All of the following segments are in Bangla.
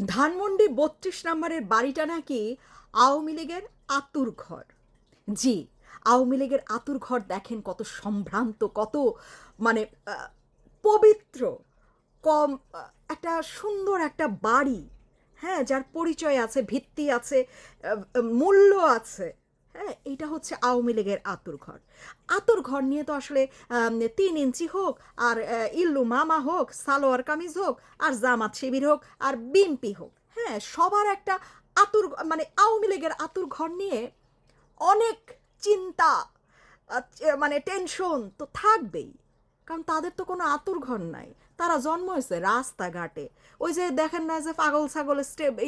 ধানমন্ডি বত্রিশ নম্বরের বাড়িটা নাকি আওয়ামী লীগের আতুর ঘর। জি, আওয়ামী লীগের আতুর ঘর দেখেন কত সম্ভ্রান্ত, কত মানে পবিত্র, কম একটা সুন্দর একটা বাড়ি। হ্যাঁ যার পরিচয় আছে, ভিত্তি আছে মূল্য আছে। হ্যাঁ এটা হচ্ছে আওয়ামী লীগের আতুর ঘর। আতুর ঘর নিয়ে তো আসলে তিন ইঞ্চি হোক, আর ইল্লু মামা হোক, সালোয়ার কামিজ হোক, আর জামাত শিবির হোক, আর বিএমপি হোক হ্যাঁ সবার একটা আতুর মানে আওয়ামী লীগের আতুর ঘর নিয়ে অনেক চিন্তা মানে টেনশন তো থাকবেই। কারণ তাদের তো কোনো আতুর ঘর নাই। তারা জন্ম হয়েছে রাস্তাঘাটে। ওই যে দেখেন না যে পাগল ছাগল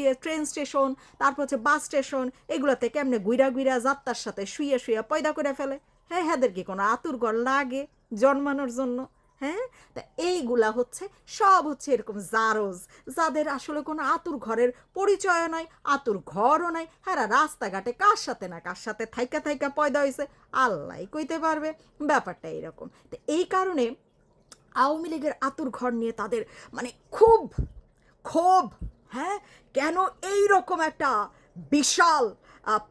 ইয়ে ট্রেন স্টেশন তারপর হচ্ছে বাস স্টেশন এগুলোতে কেমনে গুইরা গুইরা যাত্রার সাথে শুয়ে শুয়ে পয়দা করে ফেলে। হ্যাঁ হ্যাঁদের কি কোনো আতুর ঘর লাগে জন্মানোর জন্য? হ্যাঁ? তা এইগুলা হচ্ছে, সব হচ্ছে এরকম জারজ। যাদের আসলে কোনো আতুর ঘরের পরিচয় নাই, আতুর ঘরও নাই হ্যাঁ রাস্তাঘাটে কার সাথে না কার সাথে থাইকা থাইকা পয়দা হয়েছে আল্লাহ কইতে পারবে, ব্যাপারটা এরকম। তো এই কারণে আওয়ামী লীগের আতুর ঘর নিয়ে তাদের মানে খুব ক্ষোভ হ্যাঁ কেন এই রকম একটা বিশাল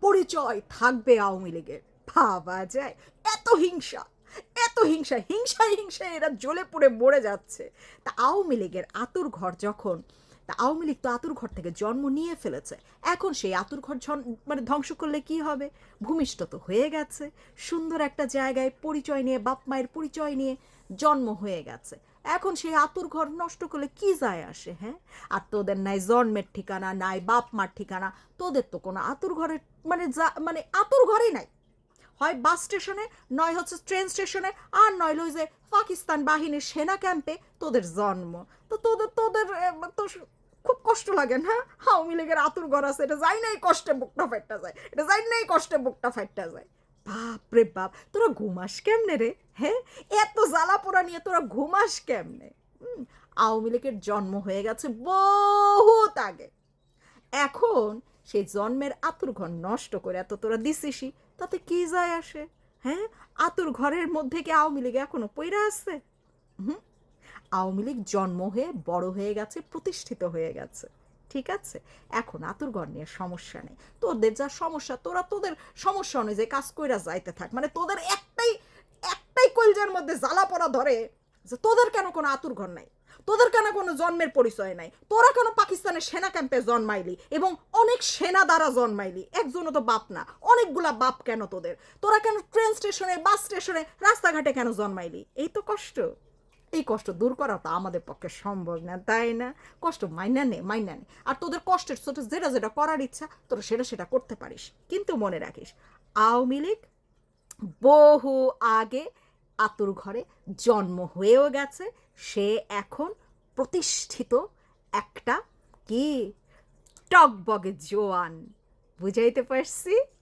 পরিচয় থাকবে আওয়ামী লীগের। ভাবা যায়, এত হিংসা। এত হিংসা হিংসায় হিংসায় এরা জ্বলে পুড়ে মরে যাচ্ছে। তা আওয়ামী লীগের আতুর ঘর যখন, তা আওয়ামী লীগ তো আতুর ঘর থেকে জন্ম নিয়ে ফেলেছে। এখন সেই আতুর ঘর মানে ধ্বংস করলে কি হবে? ভূমিষ্ঠ তো হয়ে গেছে। সুন্দর একটা জায়গায় পরিচয় নিয়ে, বাপ মায়ের পরিচয় নিয়ে জন্ম হয়ে গেছে। এখন সেই আতুর ঘর নষ্ট করলে কি যায় আসে হ্যাঁ? আর তোদের নাই জন্মের ঠিকানা, নাই বাপ মার ঠিকানা, তোদের তো কোনো আতুর ঘরের মানে যা মানে আতুর ঘরেই নাই। হয় বাস স্টেশনে, নয় হচ্ছে ট্রেন স্টেশনে, আর নয় লই যে পাকিস্তান বাহিনীর সেনা ক্যাম্পে তোদের জন্ম। তো তোদের তোদের তো খুব কষ্ট লাগে না? আওয়ামী লীগের আতুর ঘর আছে, এটা যাই নাই কষ্টে বুকটা ফাইটটা যায়। এটা যাই নাই কষ্টে বুকটা ফাইটটা যায়। বাপ রে বাপ, তোরা ঘুমাস কেমনে রে? হ্যাঁ? এত জ্বালা পোড়া নিয়ে তোরা ঘুমাস কেমনে? আওয়ামী লীগের জন্ম হয়ে গেছে বহুত আগে। এখন সেই জন্মের আতুর ঘর নষ্ট করে এত তোরা দিছিসই। তাতে কি যায় আসে? হ্যাঁ? আতুর ঘরের মধ্যে কি আওয়ামী লীগ এখনও পইরা আছে? হুম? আওয়ামী লীগ জন্ম হয়ে, বড় হয়ে গেছে, প্রতিষ্ঠিত হয়ে গেছে। ঠিক আছে? এখন আতুর ঘর নিয়ে সমস্যা নেই। তোদের যা সমস্যা, তোরা তোদের সমস্যা অনুযায়ী কাজ কইরা যাইতে থাক। মানে তোদের একটাই একটাই কলজার মধ্যে জ্বালা পড়া ধরে। যে তোদের কেন কোনো আতুর ঘর নাই? তোদের কেন কোনো জন্মের পরিচয় নাই? তোরা কেন পাকিস্তানের সেনা ক্যাম্পে জন্মাইলি এবং অনেক সেনা দ্বারা জন্মাইলি? একজনও তো বাপ না। অনেকগুলা বাপ কেন তোদের? তোরা কেন ট্রেন স্টেশনে বাস স্টেশনে রাস্তাঘাটে কেন জন্মাইলি? এই তো কষ্ট। এই কষ্ট দূর করা তো আমাদের পক্ষে সম্ভব না, তাই না? কষ্ট মাইনা নে মাইনা নে। আর তোদের কষ্টের ছোট যেটা যেটা করার ইচ্ছা, তোরা সেটা সেটা করতে পারিস। কিন্তু মনে রাখিস, আওয়ামী লীগ বহু আগে আতুর ঘরে জন্ম হয়েও গেছে। সে এখন প্রতিষ্ঠিত একটা কি? টকবগে জোয়ান। বুঝাইতে পারছি?